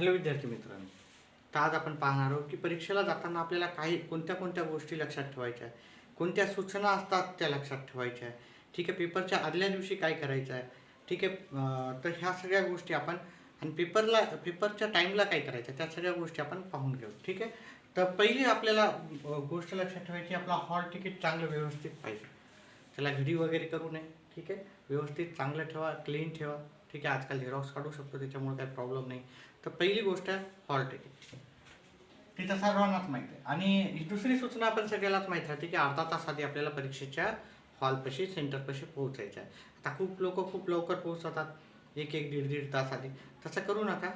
Hello विद्यार्थी मित्रांनो. तर आज आपण पाहणार आहोत की परीक्षेला जाताना आपल्याला काही कोणत्या कोणत्या गोष्टी लक्षात ठेवायच्या आहे कोणत्या सूचना असतात त्या लक्षात ठेवायच्या आहे ठीक आहे पेपरच्या आदल्या दिवशी काय करायचं आहे? ठीक आहे तर ह्या सगळ्या गोष्टी आपण आणि पेपरला पेपरच्या टाईमला काय करायचं आहे, त्या सगळ्या गोष्टी आपण पाहून घेऊ. ठीक आहे? तर पहिली आपल्याला गोष्ट लक्षात ठेवायची आपला हॉल तिकीट चांगलं व्यवस्थित पाहिजे. त्याला घडी वगैरे करू नये. ठीक आहे? व्यवस्थित चांगलं ठेवा क्लीन ठेवा. ठीक आहे आजकाल झेरॉक्स काढू शकतो त्याच्यामुळे काही प्रॉब्लेम नाही. तर पहिली गोष्ट आहे हॉल टिकीट ती तर सर्वांनाच माहिती आहे. आणि दुसरी सूचना आपण सगळ्यालाच माहीत राहते की अर्धा तास आधी आपल्याला परीक्षेच्या हॉलपाशी सेंटरपाशी पोहोचायचं आहे. आता खूप लोक खूप लवकर पोहोचतात एक एक दीड दीड तास आधी. तसं करू नका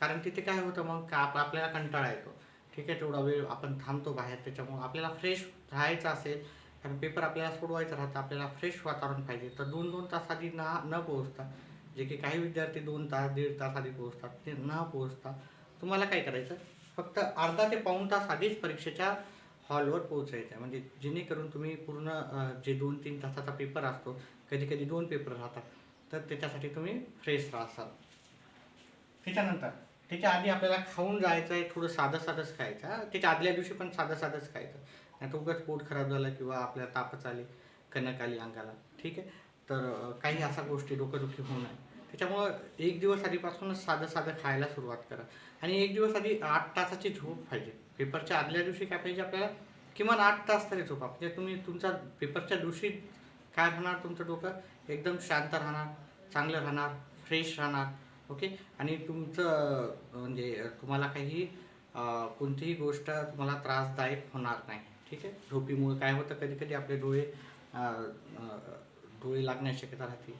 कारण तिथे काय होतं मग का आप- आपल्याला कंटाळा येतो. ठीक आहे तेवढा वेळ आपण थांबतो बाहेर त्याच्यामुळे आपल्याला फ्रेश राहायचं असेल कारण पेपर आपल्याला सोडवायचं राहतं आपल्याला फ्रेश वातावरण पाहिजे. तर दोन दोन तास आधी ना न पोहोचता जे की काही विद्यार्थी दोन तास दीड तास आधी पोहोचतात ते न पोहोचता तुम्हाला काय करायचं? फक्त अर्धा ते पाऊण तास आधीच परीक्षेच्या हॉलवर पोहोचायचं आहे. म्हणजे जेणेकरून तुम्ही पूर्ण जे दोन तीन तासाचा पेपर असतो कधी कधी दोन पेपर राहतात तर त्याच्यासाठी तुम्ही फ्रेश राहसाल. त्याच्यानंतर त्याच्या आधी आपल्याला खाऊन जायचं आहे थोडं साधं साधंच खायचं त्याच्या आदल्या दिवशी पण साधं साधंच खायचं. नाही तर उगाच पोट खराब झालं किंवा आपल्याला तापच आली कणक आली अंगाला. ठीक आहे? तर काही अशा गोष्टी डोकंदुखी होऊ नये. त्याच्यामुळं एक दिवस आधीपासूनच साधं साधं खायला सुरुवात करा. आणि एक दिवस आधी आठ तासाची झोप पाहिजे. पेपरच्या आदल्या दिवशी काय पाहिजे आपल्याला? किमान आठ तास तरी झोपा. म्हणजे तुम्ही तुमचा पेपरच्या दिवशी काय राहणार तुमचं डोकं? एकदम शांत राहणार चांगलं राहणार फ्रेश राहणार. ओके? आणि तुमचं म्हणजे तुम्हाला काही कोणतीही गोष्ट तुम्हाला त्रासदायक होणार नाही. ठीक आहे? झोपीमुळे काय होतं? कधी कधी आपले डोळे डोळे लागण्याची शक्यता राहते.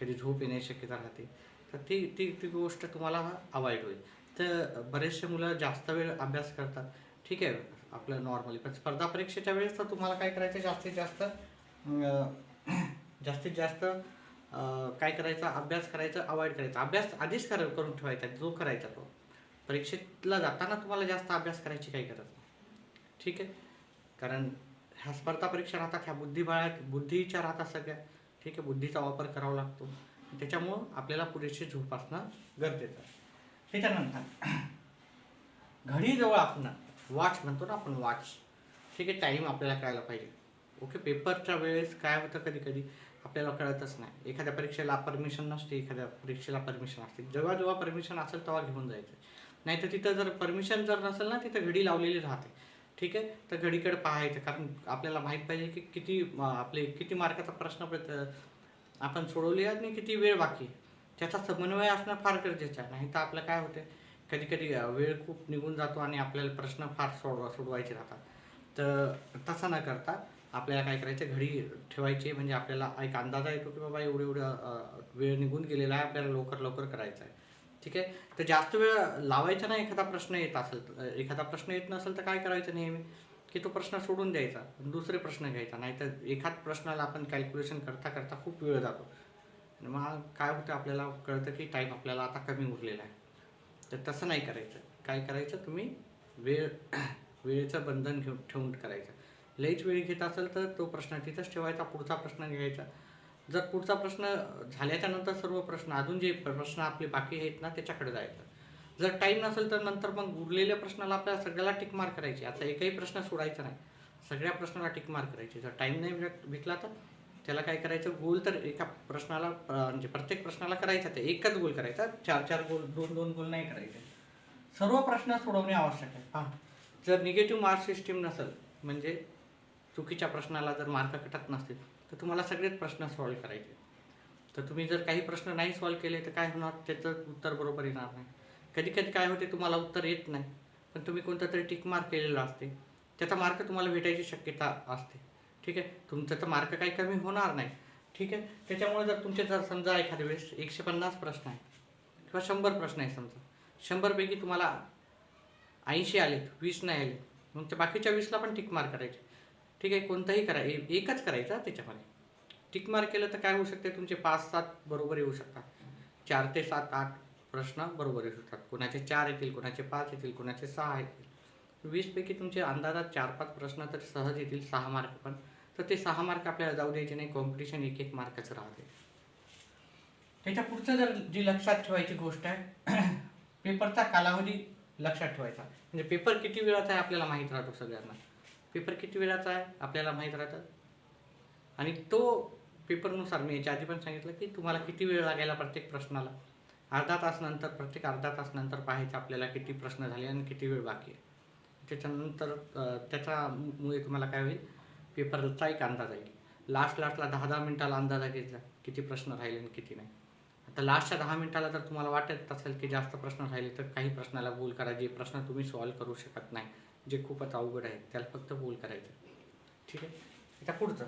कधी झोप येण्याची शक्यता राहते. तर ती ती ती गोष्ट तुम्हाला अवॉइड होईल. तर बरेचसे मुलं जास्त वेळ अभ्यास करतात. ठीक आहे आपलं नॉर्मली पण स्पर्धा परीक्षेच्या वेळेस तर तुम्हाला काय करायचं? जास्तीत जास्त जास्तीत जास्त काय करायचं? अभ्यास करायचा अवॉइड करायचा. अभ्यास आधीच कर करून ठेवायचा जो करायचा तो. परीक्षेला जाताना तुम्हाला जास्त अभ्यास करायची काही गरज नाही. ठीक आहे? कारण ह्या स्पर्धा परीक्षा राहतात ह्या बुद्धिबळात बुद्धीच्या राहतात सगळ्या. ठीक आहे बुद्धीचा वापर करावा लागतो. त्याच्यामुळं आपल्याला पुरेशी झोप असणं गरजेचं त्याच्यानंतर घडीजवळ आपण वॉच म्हणतो ना आपण वॉच ठीक आहे टाईम आपल्याला कळायला पाहिजे. ओके पेपरच्या वेळेस काय होतं कधी कधी आपल्याला कळतच नाही. एखाद्या परीक्षेला परमिशन नसते एखाद्या परीक्षेला परमिशन असते. जेव्हा जेव्हा परमिशन असेल तेव्हा घेऊन जायचं. नाहीतर तिथं जर परमिशन जर नसेल ना तिथं घडी लावलेली राहते. ठीक आहे? तर घडीकडे पाहायचं. कारण आपल्याला माहीत पाहिजे की किती आपले किती मार्काचा प्रश्न आपण सोडवले आणि किती वेळ बाकी त्याचा समन्वय असणं फार गरजेचं आहे. नाही तर आपलं काय होते कधी कधी वेळ खूप निघून जातो आणि आपल्याला प्रश्न फार सोडवा सोडवायचे राहतात. तर तसं न करता आपल्याला काय करायचं? घडी ठेवायची. म्हणजे आपल्याला एक अंदाजा येतो की बाबा एवढं एवढं वेळ निघून गेलेला आहे. आपल्याला लवकर लवकर करायचं आहे. ठीक आहे? तर जास्त वेळ लावायचा नाही एखादा प्रश्न येत असेल तर एखादा प्रश्न येत नसेल तर काय करायचं नेहमी? की तो प्रश्न सोडून द्यायचा दुसरे प्रश्न घ्यायचा. नाहीतर एखाद प्रश्नाला आपण कॅल्क्युलेशन करता करता खूप वेळ जातो. आणि मग काय होतं आपल्याला? कळतं की टाईम आपल्याला आता कमी उरलेला आहे. तर तसं नाही करायचं. काय करायचं? तुम्ही वेळ वेळेचं बंधन घेऊन ठेवून करायचं. लईच वेळ घेत असेल तर तो प्रश्न तिथंच ठेवायचा पुढचा प्रश्न घ्यायचा. जर पुढचा प्रश्न झाल्याच्यानंतर सर्व प्रश्न अजून जे प्रश्न आपले बाकी आहेत ना त्याच्याकडे जायचं. जर टाईम नसेल तर नंतर मग उरलेल्या प्रश्नाला आपल्याला सगळ्याला टिक मार्क करायची. आता एकही प्रश्न सोडायचा नाही. सगळ्या प्रश्नाला टिक मार्क करायची. जर टाईम नाही भेटला तर त्याला काय करायचं? गोल तर एका प्रश्नाला म्हणजे प्रत्येक प्रश्नाला करायचा. ते एकच गोल करायचा. चार चार गोल दोन दोन गोल नाही करायचे. सर्व प्रश्न सोडवणे आवश्यक आहे. हां. जर निगेटिव्ह मार्क सिस्टीम नसेल म्हणजे चुकीच्या प्रश्नाला जर मार्क कटत नसतील तर तुम्हाला सगळेच प्रश्न सॉल्व्ह करायचे. तर तुम्ही जर काही प्रश्न नाही सॉल्व्ह केले तर काय होणार? त्याचं उत्तर बरोबर येणार नाही. कधी कधी काय होते तुम्हाला उत्तर येत नाही. पण तुम्ही कोणतं तरी टिक मार्क केलेलं असते. त्याचा मार्क तुम्हाला भेटायची शक्यता असते. ठीक आहे? तुमचं तर मार्क काही कमी होणार नाही. ठीक आहे? त्याच्यामुळे जर तुमचे जर समजा एखाद्या वेळेस एकशे पन्नास प्रश्न आहे किंवा शंभर प्रश्न आहे समजा शंभरपैकी तुम्हाला ऐंशी आलेत वीस नाही आले मग त्या बाकीच्या वीसला पण टिक मार्क करायचे. ठीक आहे कोणताही करा. एकच करायचा त्याच्यामध्ये. टिक मार्क केलं तर काय होऊ शकते? तुमचे पाच सात बरोबर येऊ शकतात. चार ते सात आठ प्रश्न बरोबर येऊ शकतात. कोणाचे चार येतील कोणाचे पाच येतील कोणाचे सहा येतील. वीसपैकी तुमचे अंदाजात चार पाच प्रश्न तर सहज येतील सहा मार्क पण. तर ते सहा मार्क आपल्याला जाऊ द्यायचे नाही. कॉम्पिटिशन एक एक मार्काचं राहते त्याच्या पुढचं जर जी लक्षात ठेवायची गोष्ट आहे पेपरचा कालावधी लक्षात ठेवायचा. म्हणजे पेपर किती वेळाचा आहे आपल्याला माहीत राहतो सगळ्यांना. पेपर किती वेळाचा आहे आपल्याला माहीत राहतं? आणि तो पेपरनुसार मी याच्या आधी पण सांगितलं की तुम्हाला किती वेळ लागायला प्रत्येक प्रश्नाला? अर्धा तास नंतर प्रत्येक अर्धा तास नंतर पाहायचं आपल्याला किती प्रश्न झाले आणि किती वेळ बाकी आहे. त्याच्यानंतर त्याच्यामुळे तुम्हाला काय होईल पेपरचा एक अंदाज येईल. लास्ट लास्टला दहा दहा मिनटाला अंदाज घेतला किती प्रश्न राहिले आणि किती नाही. आता लास्टच्या दहा मिनटाला जर तुम्हाला वाटत असेल की जास्त प्रश्न राहिले तर काही प्रश्नाला बोल करा जे प्रश्न तुम्ही सॉल्व्ह करू शकत नाही. जे खूपच अवघड आहे त्याला फक्त बोल करायचं. ठीक आहे? आता पुढचं.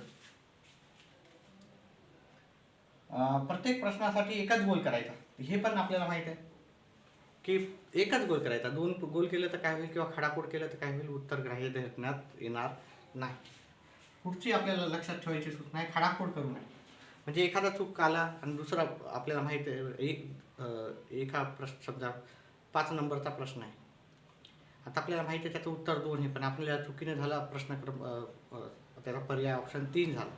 अं, प्रत्येक प्रश्नासाठी एकच गोल करायचा. हे पण आपल्याला माहीत आहे. की एकच गोल करायचा. दोन गोल केलं तर काय होईल किंवा खडाखोड केलं तर काय होईल? उत्तर ग्राह्य धरण्यात येणार नाही. पुढची आपल्याला लक्षात ठेवायची सूचना आहे खडाखोड करू नये. म्हणजे एखादा चूक आला आणि दुसरा आपल्याला माहीत आहे एक अं, एका प्रश्न समजा पाच नंबरचा प्रश्न आहे. आता आपल्याला माहिती आहे त्याचं उत्तर दोन आहे पण आपल्याला चुकीने झाला प्रश्न क्रम त्याचा पर्याय ऑप्शन तीन झाला.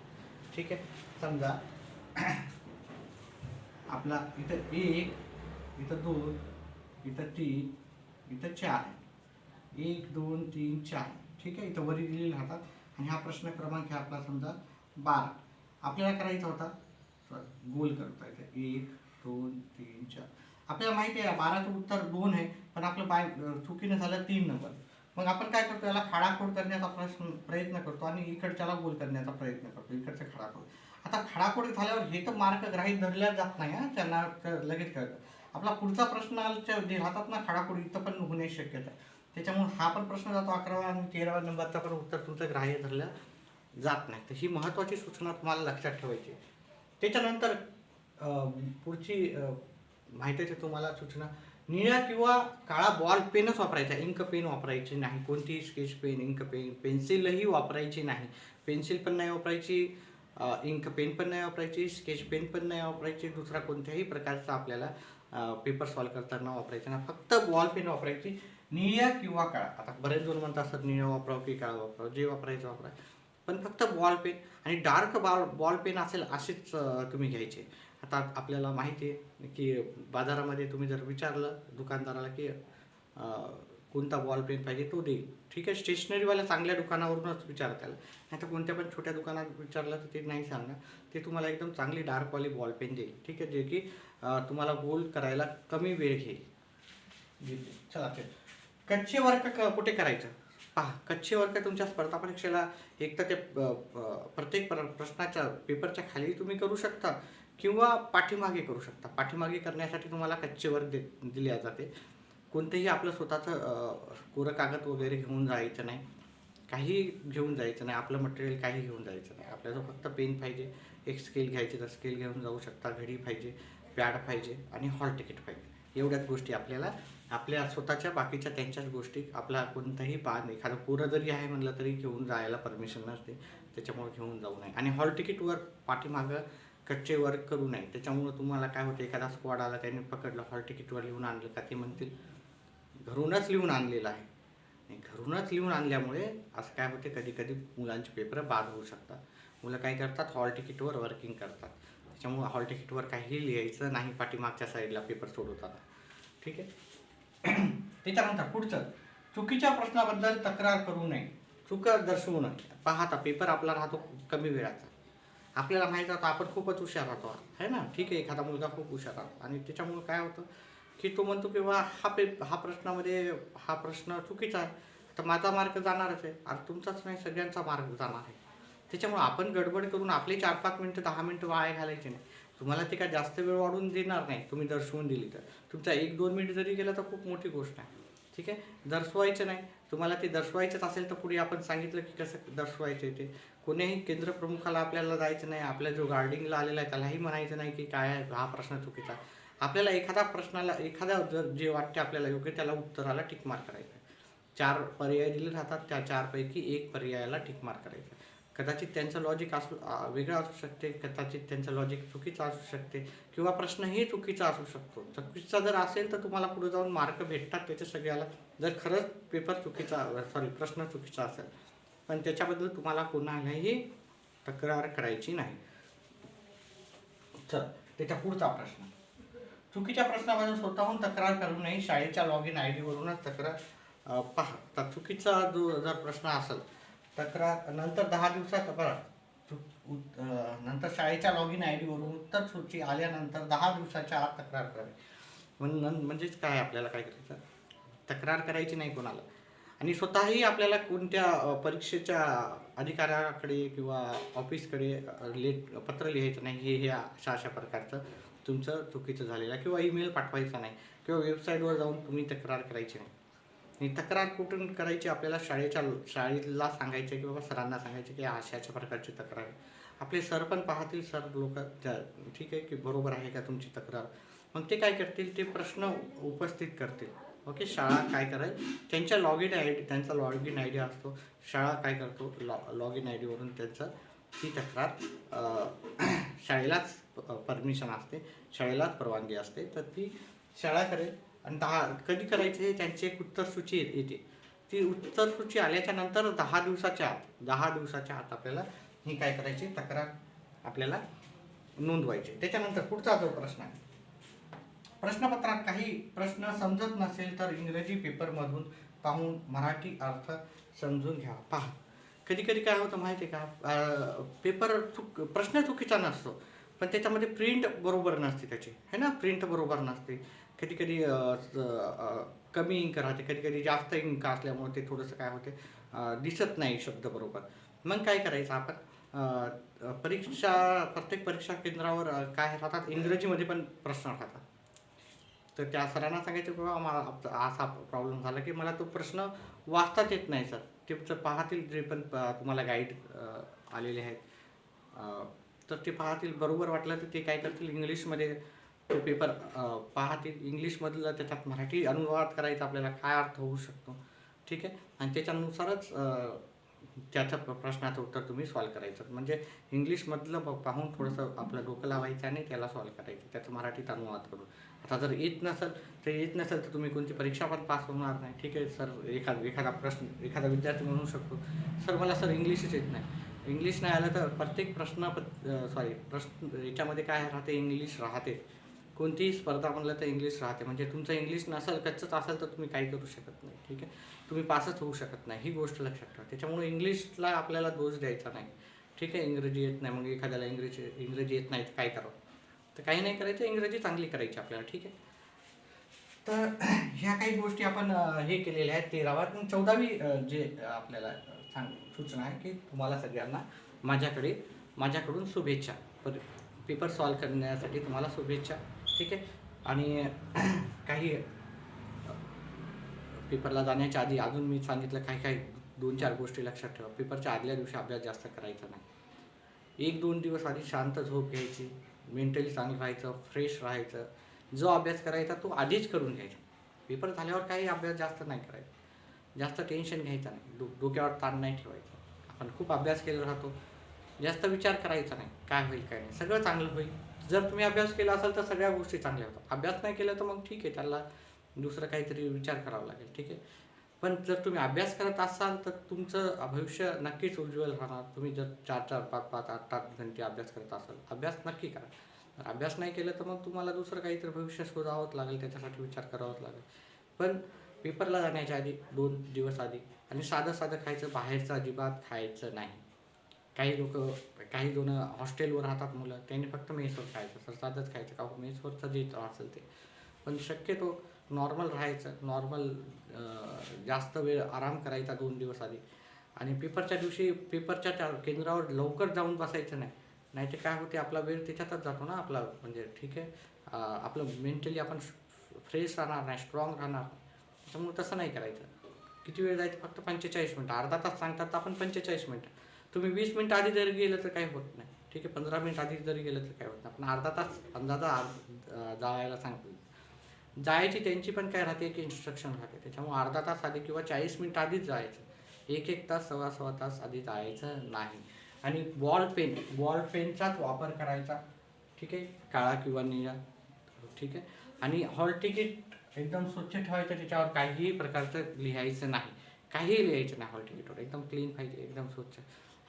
ठीक आहे? समजा आपला इथं एक इथं दोन इथं तीन इथं चार. एक दोन तीन चार. ठीक आहे? इथं वरी दिलेले राहतात. आणि हा प्रश्न क्रमांक आहे आपला समजा बारा. आपल्याला करायचा होता? Sorry, गोल करता येतं. एक दोन तीन चार. आपल्याला माहिती आहे बाराचं उत्तर दोन आहे पण आपलं बाय चुकीनं झालं तीन नंबर. मग आपण काय करतो याला खाडाखोड करण्याचा प्रश्न प्रयत्न करतो आणि इकडच्याला गोल करण्याचा प्रयत्न करतो इकडचं खाडाखोड. आता खाडाखोड झाल्यावर हे तर मार्क ग्राहीत धरल्या जात नाही हा त्यांना तर लगेच कळतं. आपला पुढचा प्रश्नाच्या जे राहतात ना खाडाखोड इथं पण होण्याची शक्यता. आहे त्याच्यामुळे हा पण प्रश्न जातो अकरावा आणि तेरावा नंबरचा पण उत्तर तुमचं ग्राह्य धरलं जात नाही. तर ही महत्त्वाची सूचना तुम्हाला लक्षात ठेवायची आहे. त्याच्यानंतर पुढची अं, माहिती आहे तुम्हाला सूचना. निळ्या किंवा काळा बॉल पेनच वापरायचा. इंक पेन वापरायची नाही. कोणतीही स्केच पेन इंक पेन पेन्सिलही वापरायची नाही. पेन्सिल पण नाही वापरायची इंक पेन पण नाही वापरायची स्केच पेन पण नाही वापरायची. दुसरा कोणत्याही प्रकारचा आपल्याला पेपर सॉल्व करताना वापरायचा ना फक्त बॉल पेन वापरायची. निळ्या किंवा काळा. आता बरेच जण म्हणतात असतात निळ्या वापरावं की काळा वापरावं? जे वापरायचं वापरा. पण फक्त बॉल पेन आणि डार्क बॉल बॉल पेन असेल असेच तुम्ही घ्यायचे. आता आपल्याला माहिती आहे की बाजारामध्ये तुम्ही जर विचारलं दुकानदाराला की कोणता बॉल पेन पाहिजे तो देईल. ठीक आहे स्टेशनरीवाल्या चांगल्या दुकानावरूनच विचारा त्याला. नाही तर कोणत्या पण छोट्या दुकानात विचारलं तर ते नाही सांगणार. ते तुम्हाला एकदम चांगली डार्कवाली बॉल पेन देईल. ठीक आहे जे की तुम्हाला गोल करायला कमी वेळ घेईल. चला ते कच्चे वर्क क- कुठे करायचं? पहा कच्चे वर्क तुमच्या स्पर्धा परीक्षेला एक तर ते प्रत्येक प्र- प्रश्नाच्या पेपरच्या खाली तुम्ही करू शकता. किंवा पाठीमागे करू शकता. पाठीमागे करण्यासाठी तुम्हाला कच्चे वर्क दे दिले जाते. कोणतंही आपलं स्वतःचं कोरं कागद वगैरे घेऊन जायचं नाही. काही घेऊन जायचं नाही. आपलं मटेरियल काही घेऊन जायचं नाही. आपल्याला फक्त पेन पाहिजे. एक स्केल घ्यायची तर स्केल घेऊन जाऊ शकता. घडी पाहिजे पॅड पाहिजे आणि हॉल तिकीट पाहिजे. एवढ्याच गोष्टी आपल्याला आपल्या स्वतःच्या बाकीच्या त्यांच्याच गोष्टी आपला कोणताही पान एखादं पोरं जरी आहे म्हणलं तरी घेऊन जायला परमिशन नसते. त्याच्यामुळे घेऊन जाऊ नये. आणि हॉल तिकीटवर पाठीमागं कच्चे वर्क करू नये. त्याच्यामुळे तुम्हाला काय होतं एखादा स्क्वॉड आला त्याने पकडलं हॉल तिकीटवर लिहून आणलं का ते म्हणतील घरूनच लिहून आणलेलं आहे. घरूनच लिहून आणल्यामुळे असं काय होते कधी कधी मुलांचे पेपर बाद होऊ शकतात. मुलं काय करतात हॉल तिकीटवर वर्किंग करतात. त्याच्यामुळे हॉल तिकीटवर काहीही लिहायचं नाही पाठीमागच्या साईडला पेपर सोडवताना. ठीक आहे? त्याच्यानंतर पुढचं चुकीच्या प्रश्नाबद्दल तक्रार करू नये. चुक दर्शवू नये. पहा आता पेपर आपला राहतो कमी वेळाचा. आपल्याला माहीत होतं आपण खूपच हुशार राहतो है ना? ठीक आहे एखादा मुलगा खूप हुशार राहतो आणि त्याच्यामुळे काय होतं की तो म्हणतो की बा हा पे हा प्रश्नामध्ये हा प्रश्न चुकीचा आहे. तर माझा मार्ग जाणारच आहे. आणि तुमचाच नाही सगळ्यांचा मार्ग जाणार आहे. त्याच्यामुळे आपण गडबड करून आपले चार पाच मिनटं दहा मिनटं वाया घालायचे नाही. तुम्हाला ते काय जास्त वेळ वाढून देणार नाही तुम्ही दर्शवून दिली तर. तुमचा एक दोन मिनिट जरी गेला तर खूप मोठी गोष्ट आहे. ठीक आहे? दर्शवायचं नाही. तुम्हाला ते दर्शवायचंच असेल तर पुढे आपण सांगितलं की कसं दर्शवायचं आहे ते. कोणीही केंद्र प्रमुखाला आपल्याला जायचं नाही. आपल्या जो गार्डिंगला आलेला आहे त्यालाही म्हणायचं नाही की काय आहे, हा प्रश्न चुकीचा आहे. आपल्याला एखादा प्रश्नाला एखादा जर जे वाटते आपल्याला योग्य त्याला उत्तराला टिक मार्क करायचं चार पर्याय दिले राहतात त्या चारपैकी एक पर्यायाला टिक मार्क करायचं कदाचित त्यांचं लॉजिक असू वेगळं असू शकते कदाचित त्यांचं लॉजिक चुकीचं असू शकते किंवा प्रश्नही चुकीचा असू शकतो. चुकीचा जर असेल तर तुम्हाला पुढे जाऊन मार्क भेटतात त्याच्या सगळ्याला. जर खरंच पेपर चुकीचा सॉरी प्रश्न चुकीचा असेल पण त्याच्याबद्दल तुम्हाला कोणालाही तक्रार करायची नाही. चल त्याच्या पुढचा प्रश्न. चुकीच्या प्रश्नामध्ये स्वतःहून तक्रार करू नये. शाळेच्या लॉग इन आय डीवरूनच तक्रार पहा. तर चुकीचा जो जर प्रश्न असेल तक्रार नंतर दहा दिवसात बरं. नंतर शाळेच्या लॉग इन आय डीवरून उत्तर सूची आल्यानंतर दहा दिवसाच्या आत तक्रार करावी. म्हणून म्हणजेच काय आपल्याला काय करायचं? तक्रार करायची नाही कोणाला. आणि स्वतःही आपल्याला कोणत्या परीक्षेच्या अधिकाऱ्याकडे किंवा ऑफिसकडे लेट पत्र लिहायचं नाही हे हे अशा अशा प्रकारचं तुमचं चुकीचं झालेलं किंवा ईमेल पाठवायचा नाही किंवा वेबसाईटवर जाऊन तुम्ही तक्रार करायची नाही. आणि तक्रार कुठून करायची? आपल्याला शाळेच्या शाळेला सांगायचं की बाबा सरांना सांगायचं की अशा अशा प्रकारची तक्रार आपले सर पण पाहतील सर लोक ठीक आहे की बरोबर आहे का तुमची तक्रार? मग ते काय करतील? ते प्रश्न उपस्थित करतील. ओके शाळा काय करेल त्यांच्या लॉग इन आय डी त्यांचा लॉग इन आय डी असतो. शाळा काय करतो? लॉ लॉग इन आय डीवरून त्यांचं ती तक्रार शाळेलाच परमिशन असते. शाळेलाच परवानगी असते. तर ती शाळा करेल. आणि दहा कधी करायचे? हे त्यांची एक उत्तर सूची येते. ती उत्तर सूची आल्याच्यानंतर दहा दिवसाच्या आत दहा दिवसाच्या आत आपल्याला ही काय करायची? तक्रार आपल्याला नोंदवायची. त्याच्यानंतर पुढचा जो प्रश्न आहे. प्रश्नपत्रात काही प्रश्न समजत नसेल तर इंग्रजी पेपरमधून पाहून मराठी अर्थ समजून घ्या. पहा. कधी कधी काय होतं माहिती आहे का? पेपर चुक प्रश्न चुकीचा नसतो. पण त्याच्यामध्ये प्रिंट बरोबर नसते त्याची. है ना? प्रिंट बरोबर नसते. कधी कधी कमी इंक राहते. कधी कधी जास्त इंक असल्यामुळे ते थोडंसं काय होते दिसत नाही शब्द बरोबर. मग काय करायचं आपण? परीक्षा प्रत्येक परीक्षा केंद्रावर काय राहतात? इंग्रजीमध्ये पण प्रश्न राहतात. तर त्या सरांना सांगायचं की बाबा मला आप- असा प्रॉब्लेम झाला की मला तो प्रश्न वाचताच येत नाही सर. ते तर पाहतील जे पण तुम्हाला गाईड आलेले आहेत. तर ते पाहतील. बरोबर वाटलं तर ते काय करतील? इंग्लिशमध्ये तो पेपर पाहतील. इंग्लिशमधलं त्याच्यात मराठी अनुवाद करायचा आपल्याला काय अर्थ होऊ शकतो? ठीक आहे? आणि त्याच्यानुसारच त्याचं त्याच्या प्रश्नाचं उत्तर तुम्ही सॉल्व करायचं. म्हणजे इंग्लिशमधलं पाहून थोडंसं आपलं डोकं लावायचं आणि त्याला सॉल्व करायचं. त्याचं मराठीत अनुवाद करून. आता जर येत नसेल तर येत नसेल तर तुम्ही कोणती परीक्षा पण पास होणार नाही. ठीक आहे? सर एखादा एखादा प्रश्न एखादा विद्यार्थी म्हणू शकतो. सर मला सर इंग्लिशच येत नाही. इंग्लिश नाही आलं तर प्रत्येक प्रश्न सॉरी प्रश्न याच्यामध्ये काय राहते? इंग्लिश राहते कोणतीही स्पर्धा म्हणलं तर इंग्लिश राहते. म्हणजे तुमचं इंग्लिश नसेल कच्चंच असेल तर तुम्ही काही करू शकत नाही ठीक आहे? तुम्ही पासच होऊ शकत नाही ही गोष्ट लक्षात ठेवा. त्याच्यामुळे इंग्लिशला आपल्याला दोष द्यायचा नाही. ठीक आहे? इंग्रजी येत नाही मग एखाद्याला इंग्रजी इंग्रजी येत नाही तर काय करावं? तर काही नाही करायचं इंग्रजी चांगली करायची आपल्याला ठीक आहे? तर ह्या काही गोष्टी आपण हे केलेल्या आहेत तेरावा चौदावी जे आपल्याला सांग सूचना आहे की तुम्हाला सगळ्यांना माझ्याकडे माझ्याकडून शुभेच्छा. पर पेपर सॉल्व करण्यासाठी तुम्हाला शुभेच्छा. ठीक आहे? आणि काही पेपरला जाण्याच्या आधी अजून मी सांगितलं काही काही दोन चार गोष्टी लक्षात ठेवा. पेपरच्या आदल्या दिवशी अभ्यास जास्त करायचा नाही. एक दोन दिवस आधी शांत झोप घ्यायची मेंटली चांगलं राहायचं फ्रेश राहायचं. जो अभ्यास करायचा तो आधीच करून घ्यायचा. पेपर झाल्यावर काही अभ्यास जास्त नाही करायचा. जास्त टेन्शन घ्यायचं नाही. डो डोक्यावर ताण नाही ठेवायचा. आपण खूप अभ्यास केला राहतो. जास्त विचार करायचा नाही. काय होईल काय नाही. सगळं चांगलं होईल. जर तुम्ही अभ्यास केला असाल तर सगळ्या गोष्टी चांगल्या होतात. अभ्यास नाही केला तर मग ठीक आहे त्याला दुसरं काहीतरी विचार करावा लागेल ठीक आहे? पण जर तुम्ही अभ्यास करत असाल तर तुमचं भविष्य नक्कीच उज्ज्वल राहणार. तुम्ही जर चार चार पाच पाच आठ आठ घंटे अभ्यास करत असाल अभ्यास नक्की करा. अभ्यास नाही केलं तर मग तुम्हाला दुसरं काहीतरी भविष्य शोधावंच लागेल त्याच्यासाठी विचार करावाच लागेल. पण पेपरला जाण्याच्या आधी दोन दिवस आधी आणि साधं साधं खायचं बाहेरचं अजिबात खायचं नाही. काही लोक काही जण हॉस्टेलवर राहतात मुलं त्यांनी फक्त मेसवर खायचं सर साधंच खायचं का हो, मेसवरचं जे असेल ते. पण शक्यतो नॉर्मल राहायचं नॉर्मल जास्त वेळ आराम करायचा दोन दिवस आधी. आणि पेपरच्या दिवशी पेपरच्या त्या केंद्रावर लवकर जाऊन बसायचं नाही. नाही ते काय होते आपला वेळ त्याच्यातच जातो ना आपला म्हणजे ठीक आहे. आपलं मेंटली आपण फ्रेश राहणार नाही स्ट्रॉंग राहणार त्याच्यामुळे तसं नाही करायचं. किती वेळ जायचं? फक्त पंचेचाळीस मिनटं. अर्धा तास सांगतात तर आपण पंचेचाळीस मिनटं. तुम्ही वीस मिनटं आधी जरी गेलं तर काही होत नाही. ठीक आहे पंधरा मिनिट आधी जरी गेलं तर काय होत नाही. पण अर्धा तास अंदाजा अं, जायला सांगतो. जायची त्यांची पण काय राहते की इन्स्ट्रक्शन राहते. त्याच्यामुळे अर्धा तास आधी किंवा चाळीस मिनिट आधीच जायचं. एक एक तास सव्वा सव्वा तास आधी जायचं नाही. आणि बॉल पेन बॉल पेनचाच वापर करायचा. ठीक आहे काळा किंवा निळा. ठीक आहे. आणि हॉल तिकीट एकदम स्वच्छ ठेवायचं त्याच्यावर काहीही प्रकारचं लिहायचं नाही. काहीही लिहायचं नाही हॉल तिकीटवर एकदम क्लीन पाहिजे एकदम स्वच्छ.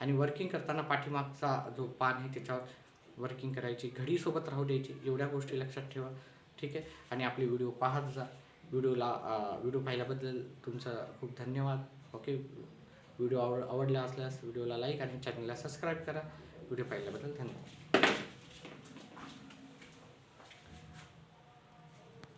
आणि वर्किंग करताना पाठीमागचा जो पान आहे त्याच्यावर वर्किंग करायची घडीसोबत राहू द्यायची एवढ्या गोष्टी लक्षात ठेवा. ठीक आहे? आणि आपले व्हिडिओ पाहत जा. व्हिडिओला व्हिडिओ पाहिल्याबद्दल तुमचं खूप धन्यवाद. ओके व्हिडिओ आवड आवडला असल्यास व्हिडिओला लाईक आणि चॅनलला सबस्क्राईब करा. व्हिडिओ पाहिल्याबद्दल धन्यवाद.